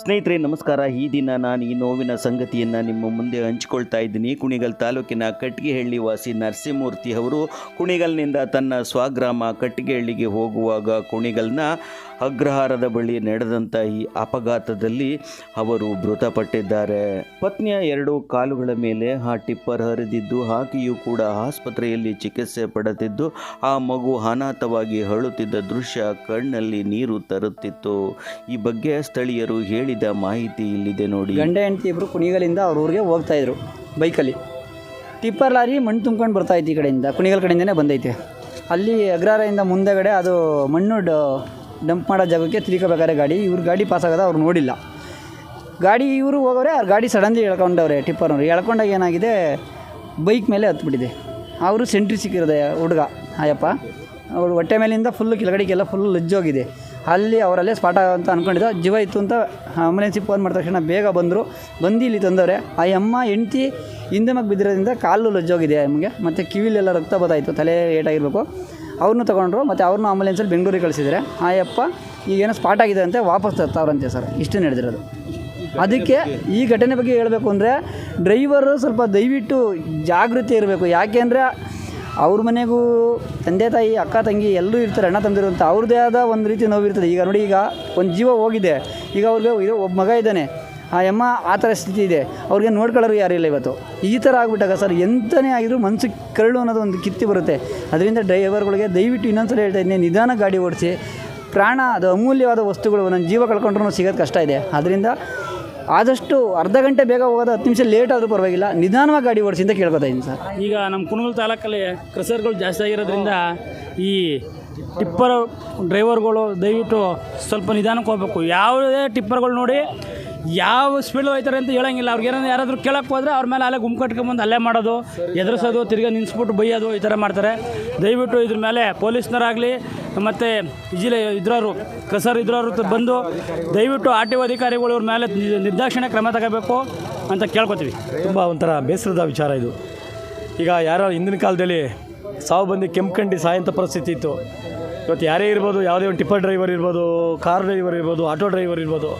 ಸ್ನೇಹಿತರೆ, ನಮಸ್ಕಾರ. ಈ ದಿನ ನಾನು ಈ ನೋವಿನ ಸಂಗತಿಯನ್ನು ನಿಮ್ಮ ಮುಂದೆ ಹಂಚಿಕೊಳ್ತಾ ಇದ್ದೀನಿ. ಕುಣಿಗಲ್ ತಾಲೂಕಿನ ಕಟ್ಟಿಗೆಹಳ್ಳಿ ವಾಸಿ ನರಸಿಂಹಮೂರ್ತಿ ಅವರು ಕುಣಿಗಲ್ನಿಂದ ತನ್ನ ಸ್ವಗ್ರಾಮ ಕಟ್ಟಿಗೆಹಳ್ಳಿಗೆ ಹೋಗುವಾಗ ಕುಣಿಗಲ್ನ ಅಗ್ರಹಾರದ ಬಳಿ ನಡೆದಂಥ ಈ ಅಪಘಾತದಲ್ಲಿ ಅವರು ಮೃತಪಟ್ಟಿದ್ದಾರೆ. ಪತ್ನಿಯ ಎರಡು ಕಾಲುಗಳ ಮೇಲೆ ಆ ಟಿಪ್ಪರ್ ಹರಿದಿದ್ದು, ಆಕೆಯೂ ಕೂಡ ಆಸ್ಪತ್ರೆಯಲ್ಲಿ ಚಿಕಿತ್ಸೆ ಪಡೆದಿದ್ದು, ಆ ಮಗು ಅನಾಥವಾಗಿ ಅಳುತ್ತಿದ್ದ ದೃಶ್ಯ ಕಣ್ಣಲ್ಲಿ ನೀರು ತರುತ್ತಿತ್ತು. ಈ ಬಗ್ಗೆ ಸ್ಥಳೀಯರು ಹೇಳಿದ ಮಾಹಿತಿ ಇಲ್ಲಿದೆ ನೋಡಿ. ಗಂಡ ಹೆಂಡತಿ ಇಬ್ಬರು ಕುಣಿಗಲಿಂದ ಅವ್ರ ಊರಿಗೆ ಹೋಗ್ತಾ ಇದ್ರು ಬೈಕಲ್ಲಿ. ಟಿಪ್ಪರ್ ಲಾರಿ ಮಣ್ಣು ತುಂಬ್ಕೊಂಡು ಬರ್ತಾ ಇತ್ತು ಈ ಕಡೆಯಿಂದ, ಕುಣಿಗಲ್ ಕಡೆಯಿಂದನೇ ಬಂದೈತೆ. ಅಲ್ಲಿ ಅಗ್ರಹಾರದಿಂದ ಮುಂದೆಗಡೆ ಅದು ಮಣ್ಣು ಡಂಪ್ ಮಾಡೋ ಜಾಗಕ್ಕೆ ತಿರ್ಕೋಬೇಕಾದ್ರೆ ಗಾಡಿ, ಇವ್ರ ಗಾಡಿ ಪಾಸ್ ಆಗೋದು ಅವ್ರು ನೋಡಿಲ್ಲ. ಗಾಡಿ ಇವರು ಹೋಗೋರೆ, ಅವ್ರ ಗಾಡಿ ಸಡನ್ಲಿ ಎಳ್ಕೊಂಡವ್ರೆ ಟಿಪ್ಪರ್ನವ್ರು. ಎಳ್ಕೊಂಡಾಗ ಏನಾಗಿದೆ, ಬೈಕ್ ಮೇಲೆ ಹತ್ಬಿಟ್ಟಿದೆ. ಅವರು ಸೆಂಟ್ರಿ ಸಿಕ್ಕಿರೋದೆ ಹುಡುಗ ಆಯಪ್ಪ ಅವ್ರು ಹೊಟ್ಟೆ ಮೇಲಿಂದ ಫುಲ್ಲು ಕೆಳಗಡೆಗೆಲ್ಲ ಫುಲ್ ಲಜ್ಜೋಗಿದೆ ಅಲ್ಲಿ ಅವರಲ್ಲೇ ಸ್ಪಾಟ್ ಅಂತ ಅಂದ್ಕೊಂಡಿದ್ದ ಜೀವ ಇತ್ತು ಅಂತ ಆಂಬುಲೆನ್ಸಿಗೆ ಫೋನ್ ಮಾಡಿದ ತಕ್ಷಣ ಬೇಗ ಬಂದರು. ಬಂದು ಇಲ್ಲಿ ತಂದವ್ರೆ, ಆ ಅಮ್ಮ ಹೆಂಡ್ತಿ ಹಿಂದೆ ಮಗ ಬಿದ್ದಿರೋದ್ರಿಂದ ಕಾಲು ಲಜ್ಜೋಗಿದೆ ನಮಗೆ, ಮತ್ತು ಕಿವಿಲೆಲ್ಲ ರಕ್ತ ಬದಾಯಿತು, ತಲೆ ಏಟಾಗಿರ್ಬೇಕು. ಅವ್ರನ್ನೂ ತೊಗೊಂಡ್ರು, ಮತ್ತು ಅವ್ರನ್ನೂ ಆಂಬುಲೆನ್ಸಲ್ಲಿ ಬೆಂಗಳೂರಿಗೆ ಕಳಿಸಿದರೆ, ಆ ಅಪ್ಪ ಈಗೇನೋ ಸ್ಪಾಟ್ ಆಗಿದೆ ಅಂತ, ವಾಪಸ್ ತರ್ತಾವ್ರಂತೆ ಸರ್, ಇಷ್ಟು ನಡೆದಿರೋದು. ಅದಕ್ಕೆ ಈ ಘಟನೆ ಬಗ್ಗೆ ಹೇಳಬೇಕು ಅಂದರೆ, ಡ್ರೈವರು ಸ್ವಲ್ಪ ದಯವಿಟ್ಟು ಜಾಗೃತಿ ಇರಬೇಕು. ಯಾಕೆ ಅಂದರೆ ಅವ್ರ ಮನೆಗೂ ತಂದೆ ತಾಯಿ, ಅಕ್ಕ ತಂಗಿ ಎಲ್ಲರೂ ಇರ್ತಾರೆ, ಅಣ್ಣ ತಂದಿರು ಅಂತ ಅವ್ರದ್ದೇ ಆದ ಒಂದು ರೀತಿ ನೋವಿರ್ತದೆ ಈಗ ನೋಡಿ, ಈಗ ಒಂದು ಜೀವ ಹೋಗಿದೆ. ಈಗ ಅವ್ರಿಗೆ ಇದು ಒಬ್ಬ ಮಗ ಇದ್ದಾನೆ. ಆ ಯಮ್ಮ ಆ ಥರ ಸ್ಥಿತಿ ಇದೆ. ಅವ್ರಿಗೆ ನೋಡ್ಕೊಳ್ಳೋರು ಯಾರಿಲ್ಲ ಇವತ್ತು. ಈ ಥರ ಆಗ್ಬಿಟ್ಟಾಗ ಸರ್ ಎಂತನೇ ಆಗಿದ್ರು ಮನಸ್ಸು ಕರಳು ಅನ್ನೋದು ಒಂದು ಕಿತ್ತಿ ಬರುತ್ತೆ. ಅದರಿಂದ ಡ್ರೈವರ್ಗಳಿಗೆ ದಯವಿಟ್ಟು ಇನ್ನೊಂದ್ಸಲ ಹೇಳ್ತಾ ಇದ್ದೀನಿ, ನಿಧಾನ ಗಾಡಿ ಓಡಿಸಿ. ಪ್ರಾಣ, ಅದು ಅಮೂಲ್ಯವಾದ ವಸ್ತುಗಳು ನನ್ನ ಜೀವ ಕಳ್ಕೊಂಡ್ರೂ ಸಿಗೋದು ಕಷ್ಟ ಇದೆ. ಅದರಿಂದ ಆದಷ್ಟು ಅರ್ಧ ಗಂಟೆ ಬೇಗ ಹೋಗೋದು ಹತ್ತು ನಿಮಿಷ ಲೇಟ್ ಆದರೂ ಪರವಾಗಿಲ್ಲ. ನಿಧಾನವಾಗಿ ಗಾಡಿ ಓಡಿಸಿ ಅಂತ ಕೇಳ್ಕೊತಾ ಸರ್. ಈಗ ನಮ್ಮ ಕುಣಗಲ್ ತಾಲೂಕಲ್ಲಿ ಕ್ರಸರ್ಗಳು ಜಾಸ್ತಿ ಆಗಿರೋದ್ರಿಂದ ಈ ಟಿಪ್ಪರ್ ಡ್ರೈವರ್ಗಳು ದಯವಿಟ್ಟು ಸ್ವಲ್ಪ ನಿಧಾನಕ್ಕೆ ಹೋಗ್ಬೇಕು. ಯಾವುದೇ ಟಿಪ್ಪರ್ಗಳು ನೋಡಿ ಯಾವ ಸ್ಪೀಡ್ ಹೋಯ್ತಾರೆ ಅಂತ ಹೇಳಂಗಿಲ್ಲ. ಅವ್ರಿಗೆ ಏನಾದ್ರು ಯಾರಾದರೂ ಕೇಳಕ್ಕೆ ಹೋದ್ರೆ ಅವ್ರ ಮೇಲೆ ಅಲ್ಲೇ ಗುಂಪು ಕಟ್ಕೊಂಬಂದು ಅಲ್ಲೇ ಮಾಡೋದು, ಎದುರಿಸೋದು, ತಿರ್ಗಿ ನಿನ್ಸ್ಬಿಟ್ಟು ಬೈಯೋದು ಈ ಥರ ಮಾಡ್ತಾರೆ. ದಯವಿಟ್ಟು ಇದ್ರ ಮೇಲೆ ಪೊಲೀಸ್ನರಾಗಲಿ ಮತ್ತು ಜಿಲ್ಲೆ ಇದ್ರವರು ಕಸರ್ ಇದ್ರವರು ಬಂದು ದಯವಿಟ್ಟು ಆರ್ ಟಿ ಒ ಅಧಿಕಾರಿಗಳು ಇವ್ರ ಮೇಲೆ ನಿರ್ದಾಕ್ಷಿಣ್ಯ ಕ್ರಮ ತಗೋಬೇಕು ಅಂತ ಕೇಳ್ಕೊತೀವಿ. ತುಂಬ ಒಂಥರ ಬೇಸರದ ವಿಚಾರ ಇದು. ಈಗ ಯಾರೋ ಹಿಂದಿನ ಕಾಲದಲ್ಲಿ ಸಾವು ಬಂದು ಕೆಂಪ್ಕಂಡು ಸಾಯಂಥ ಪರಿಸ್ಥಿತಿ ಇತ್ತು. ಇವತ್ತು ಯಾರೇ ಇರ್ಬೋದು, ಯಾವುದೇ ಒಂದು ಟಿಪ್ಪರ್ ಡ್ರೈವರ್ ಇರ್ಬೋದು, ಕಾರ್ ಡ್ರೈವರ್ ಇರ್ಬೋದು, ಆಟೋ ಡ್ರೈವರ್ ಇರ್ಬೋದು,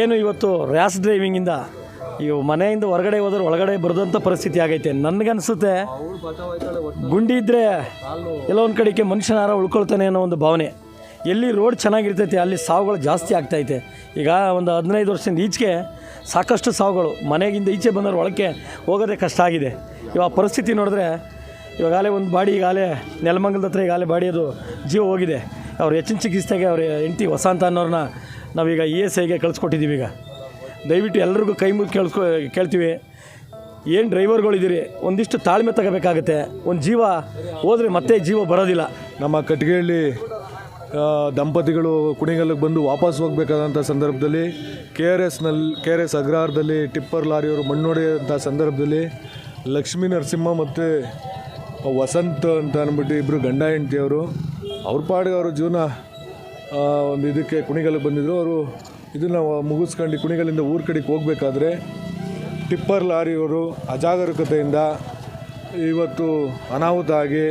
ಏನು ಇವತ್ತು ರ್ಯಾಸ್ ಡ್ರೈವಿಂಗಿಂದ ಇವು ಮನೆಯಿಂದ ಹೊರಗಡೆ ಹೋದ್ರೆ ಒಳಗಡೆ ಬರೋದಂಥ ಪರಿಸ್ಥಿತಿ ಆಗೈತೆ. ನನಗನ್ಸುತ್ತೆ, ಗುಂಡಿ ಇದ್ದರೆ ಎಲ್ಲೋ ಒಂದು ಕಡೆಗೆ ಮನುಷ್ಯನಾರ ಉಳ್ಕೊಳ್ತಾನೆ ಅನ್ನೋ ಒಂದು ಭಾವನೆ. ಎಲ್ಲಿ ರೋಡ್ ಚೆನ್ನಾಗಿರ್ತೈತೆ, ಅಲ್ಲಿ ಸಾವುಗಳು ಜಾಸ್ತಿ ಆಗ್ತೈತೆ. ಈಗ ಒಂದು ಹದಿನೈದು ವರ್ಷದಿಂದ ಈಚೆಗೆ ಸಾಕಷ್ಟು ಸಾವುಗಳು. ಮನೆಗಿಂದ ಈಚೆ ಬಂದವ್ರು ಒಳಕ್ಕೆ ಹೋಗೋದೇ ಕಷ್ಟ ಆಗಿದೆ. ಇವಾಗ ಪರಿಸ್ಥಿತಿ ನೋಡಿದ್ರೆ ಇವಾಗಲೇ ಒಂದು ಬಾಡಿ ಈಗಾಗಲೇ ನೆಲಮಂಗಲದ ಹತ್ರ ಈಗಾಗಲೇ ಬಾಡಿ ಅದು ಜೀವ ಹೋಗಿದೆ. ಅವ್ರು ಹೆಚ್ಚಿನ ಚಿಕಿತ್ಸೆಗೆ ಅವ್ರ ಹೆಂಡ್ತಿ ವಸಂತ ಅನ್ನೋರನ್ನ ನಾವೀಗ ಇ ಎಸ್ ಐಗೆ ಕಳಿಸ್ಕೊಟ್ಟಿದ್ದೀವಿ ಈಗ. ದಯವಿಟ್ಟು ಎಲ್ರಿಗೂ ಕೈ ಮುಗಿ ಕೇಳಿಸ್ಕೊ, ಕೇಳ್ತೀವಿ. ಏನು ಡ್ರೈವರ್ಗಳಿದ್ದೀರಿ? ಒಂದಿಷ್ಟು ತಾಳ್ಮೆ ತಗೋಬೇಕಾಗತ್ತೆ. ಒಂದು ಜೀವ ಹೋದರೆ ಮತ್ತೆ ಜೀವ ಬರೋದಿಲ್ಲ. ನಮ್ಮ ಕಟ್ಟಿಗೆಯಲ್ಲಿ ದಂಪತಿಗಳು ಕುಣಿಗಲ್ಗೆ ಬಂದು ವಾಪಸ್ ಹೋಗಬೇಕಾದಂಥ ಸಂದರ್ಭದಲ್ಲಿ, ಕೆ ಆರ್ ಎಸ್ನಲ್ಲಿ ಕೆ ಆರ್ ಎಸ್ ಅಗ್ರಹಾರದಲ್ಲಿ ಟಿಪ್ಪರ್ ಲಾರಿಯವರು ಮಣ್ಣೊಡೆಯುವಂಥ ಸಂದರ್ಭದಲ್ಲಿ ಲಕ್ಷ್ಮೀ ನರಸಿಂಹ ಮತ್ತು ವಸಂತ್ ಅಂತ ಅಂದ್ಬಿಟ್ಟು ಇಬ್ಬರು ಗಂಡ ಹೆಂಡತಿಯವರು, ಅವ್ರ ಪಾಡಿಗೆ ಅವರು ಜೀವನ ಒಂದು ಇದಕ್ಕೆ ಕುಣಿಗಲ್ಗೆ ಬಂದಿದ್ದರು ಅವರು ಇದನ್ನು ಮುಗಿಸ್ಕೊಂಡು ಕುಣಿಗಳಿಂದ ಊರ ಕಡೆಗೆ ಹೋಗಬೇಕಾದ್ರೆ ಟಿಪ್ಪರ್ ಲಾರಿಯವರು ಅಜಾಗರೂಕತೆಯಿಂದ ಇವತ್ತು ಅನಾಹುತ ಆಗಿ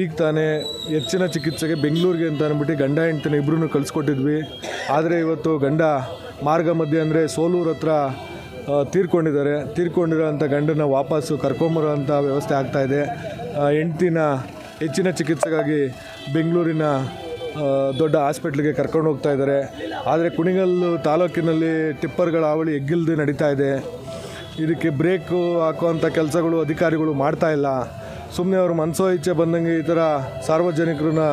ಈಗ ತಾನೇ ಹೆಚ್ಚಿನ ಚಿಕಿತ್ಸೆಗೆ ಬೆಂಗಳೂರಿಗೆ ಅಂತ ಅಂದ್ಬಿಟ್ಟು ಗಂಡ ಹೆಂಡ್ತಿನ ಇಬ್ಬರೂ ಕಳಿಸ್ಕೊಟ್ಟಿದ್ವಿ. ಆದರೆ ಇವತ್ತು ಗಂಡ ಮಾರ್ಗ ಮಧ್ಯೆ ಅಂದರೆ ಸೋಲೂರು ಹತ್ರ ತೀರ್ಕೊಂಡಿದ್ದಾರೆ. ತೀರ್ಕೊಂಡಿರೋ ಅಂಥ ಗಂಡನ ವಾಪಸ್ಸು ಕರ್ಕೊಂಬರೋ ಅಂಥ ವ್ಯವಸ್ಥೆ ಆಗ್ತಾಯಿದೆ ಹೆಂಡ್ತಿನ ಹೆಚ್ಚಿನ ಚಿಕಿತ್ಸೆಗಾಗಿ ಬೆಂಗಳೂರಿನ ದೊಡ್ಡ ಹಾಸ್ಪಿಟ್ಲಿಗೆ ಕರ್ಕೊಂಡು ಹೋಗ್ತಾ ಇದ್ದಾರೆ. ಆದರೆ ಕುಣಿಗಲ್ಲು ತಾಲೂಕಿನಲ್ಲಿ ಟಿಪ್ಪರ್ಗಳ ಹಾವಳಿ ಎಗ್ಗಿಲ್ದೆ ನಡೀತಾ ಇದೆ. ಇದಕ್ಕೆ ಬ್ರೇಕು ಹಾಕುವಂಥ ಕೆಲಸಗಳು ಅಧಿಕಾರಿಗಳು ಮಾಡ್ತಾ ಇಲ್ಲ. ಸುಮ್ಮನೆ ಅವರು ಮನಸೋ ಇಚ್ಛೆ ಬಂದಂಗೆ ಈ ಥರ ಸಾರ್ವಜನಿಕರನ್ನ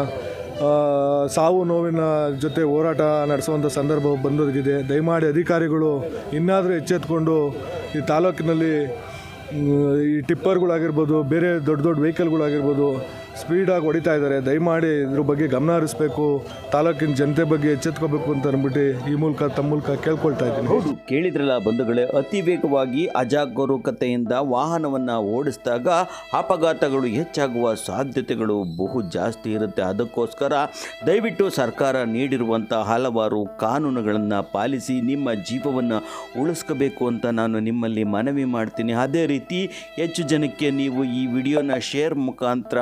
ಸಾವು ನೋವಿನ ಜೊತೆ ಹೋರಾಟ ನಡೆಸುವಂಥ ಸಂದರ್ಭ ಬಂದೊದಗಿದೆ. ದಯಮಾಡಿ ಅಧಿಕಾರಿಗಳು ಇನ್ನಾದರೂ ಎಚ್ಚೆತ್ಕೊಂಡು ಈ ತಾಲೂಕಿನಲ್ಲಿ ಈ ಟಿಪ್ಪರ್ಗಳಾಗಿರ್ಬೋದು, ಬೇರೆ ದೊಡ್ಡ ದೊಡ್ಡ ವೆಹಿಕಲ್ಗಳಾಗಿರ್ಬೋದು ಸ್ಪೀಡಾಗಿ ಹೊಡಿತಾ ಇದ್ದಾರೆ. ದಯಮಾಡಿ ಇದ್ರ ಬಗ್ಗೆ ಗಮನ ಹರಿಸ್ಬೇಕು. ತಾಲೂಕಿನ ಜನತೆ ಬಗ್ಗೆ ಎಚ್ಚೆತ್ಕೋಬೇಕು ಅಂತ ಅಂದ್ಬಿಟ್ಟು ಈ ಮೂಲಕ ತಮ್ಮ ಮೂಲಕ ಕೇಳ್ಕೊಳ್ತಾ ಇದ್ದೀನಿ. ಹೌದು, ಕೇಳಿದ್ರಲ್ಲ ಬಂಧುಗಳೇ ಅತಿ ವೇಗವಾಗಿ ಅಜಾಗರೂಕತೆಯಿಂದ ವಾಹನವನ್ನು ಓಡಿಸಿದಾಗ ಅಪಘಾತಗಳು ಹೆಚ್ಚಾಗುವ ಸಾಧ್ಯತೆಗಳು ಬಹು ಜಾಸ್ತಿ ಇರುತ್ತೆ. ಅದಕ್ಕೋಸ್ಕರ ದಯವಿಟ್ಟು ಸರ್ಕಾರ ನೀಡಿರುವಂಥ ಹಲವಾರು ಕಾನೂನುಗಳನ್ನು ಪಾಲಿಸಿ ನಿಮ್ಮ ಜೀವವನ್ನು ಉಳಿಸ್ಕೋಬೇಕು ಅಂತ ನಾನು ನಿಮ್ಮಲ್ಲಿ ಮನವಿ ಮಾಡ್ತೀನಿ. ಅದೇ ರೀತಿ ಹೆಚ್ಚು ಜನಕ್ಕೆ ನೀವು ಈ ವಿಡಿಯೋನ ಶೇರ್ ಮುಖಾಂತರ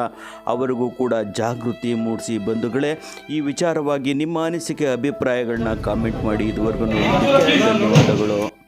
ಅವರಿಗೂ ಕೂಡ ಜಾಗೃತಿ ಮೂಡಿಸಿ. ಬಂಧುಗಳೇ ಈ ವಿಚಾರವಾಗಿ ನಿಮ್ಮ ಅನಿಸಿಕೆ ಅಭಿಪ್ರಾಯಗಳನ್ನ ಕಾಮೆಂಟ್ ಮಾಡಿ. ಇದುವರೆಗೂ ಧನ್ಯವಾದಗಳು.